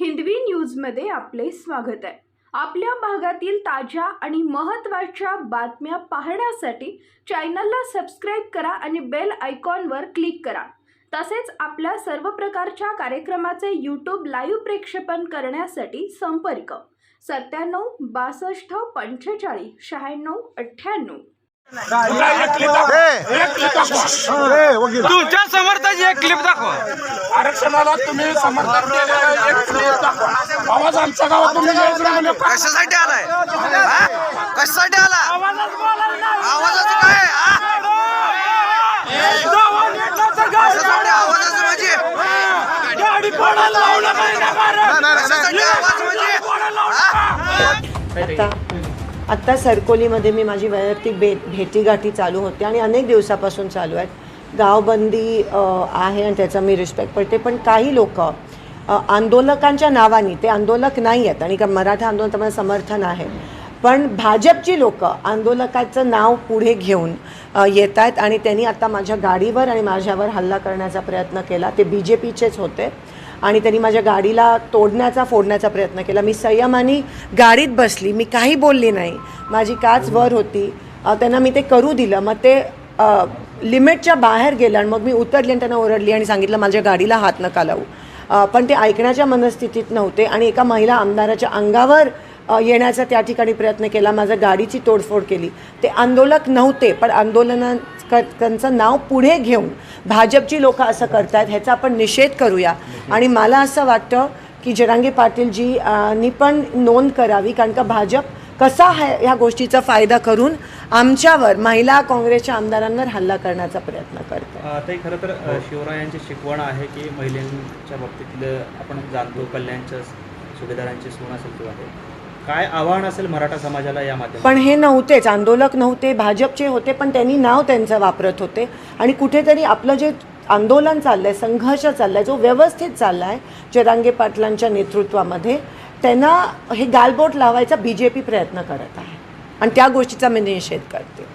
हिंदवी न्यूजमध्ये आपले स्वागत आहे. आपल्या भागातील ताज्या आणि महत्त्वाच्या बातम्या पाहण्यासाठी चॅनलला सबस्क्राईब करा आणि बेल आयकॉनवर क्लिक करा. तसेच आपल्या सर्व प्रकारच्या कार्यक्रमाचे यूट्यूब लाईव्ह प्रेक्षेपण करण्यासाठी संपर्क. सत्त्याण्णव बासष्ट पंचेचाळीस शहाण्णव अठ्ठ्याण्णव. तुमच्या समर्थाची एक क्लिप दाखवा. आरक्षणाला तुम्ही समर्थन केलेलं एक क्लिप दाखवा. आवाज आमच्या गावात तुम्ही? कशासाठी आलाय? हा? कशासाठी आला? आवाजाचं काय? कशासाठी आवाजाचं म्हणजे कशासाठी आवाज म्हणजे आत्ता सरकोलीमध्ये मी माझी वैयक्तिक भे भेटीगाठी चालू होते आणि अनेक दिवसापासून चालू आहेत. गावबंदी आहे आणि त्याचा मी रिस्पेक्ट करते. पण काही लोक आंदोलकांच्या नावाने ते आंदोलक नाही आहेत आणि का मराठा आंदोलन मला समर्थन आहे. पण भाजपची लोक आंदोलकाचं नाव पुढे घेऊन येत आहेत आणि त्यांनी आता माझ्या गाडीवर आणि माझ्यावर हल्ला करण्याचा प्रयत्न केला. ते बी जे पीचेच होते. आणि त्यांनी माझ्या गाडीला तोडण्याचा फोडण्याचा प्रयत्न केला. मी संयमाने गाडीत बसली. मी काही बोलली नाही. माझी काच वर होती. त्यांना मी ते करू दिलं. मग ते लिमिटच्या बाहेर गेलं आणि मग मी उतरली आणि त्यांना ओरडली आणि सांगितलं माझ्या गाडीला हात नका लावू. पण ते ऐकण्याच्या मनस्थितीत नव्हते आणि एका महिला आमदाराच्या अंगावर येण्याचा त्या ठिकाणी प्रयत्न केला. माझ्या गाडीची तोडफोड केली. ते आंदोलक नव्हते पण आंदोलना त्यांचं नाव पुढे घेऊन भाजपची लोक असं करतायत ह्याचा आपण निषेध करूया. आणि मला असं वाटतं की जरांगे पाटीलजी नी पण नोंद करावी कारण का भाजप कसा हा ह्या गोष्टीचा फायदा करून आमच्यावर महिला काँग्रेसच्या आमदारांवर हल्ला करण्याचा प्रयत्न करतो अ, खरं तर शिवरायांची शिकवण आहे की महिलांच्या बाबतीतलं आपण जाणतो कल्याणच्या सुभेदारांची सून असेल किंवा काय आव्हान असेल मराठा समाजाला या माध्यमातून? पण हे नव्हतेच आंदोलक नव्हते भाजपचे होते पण त्यांनी नाव त्यांचं वापरत होते. आणि कुठेतरी आपलं जे आंदोलन चाललं आहे संघर्ष चालला आहे जो व्यवस्थित चालला आहे जरांगे पाटलांच्या नेतृत्वामध्ये त्यांना हे गालबोट लावायचा बी जे पी प्रयत्न करत आहे. आणि त्या गोष्टीचा मी निषेध करते.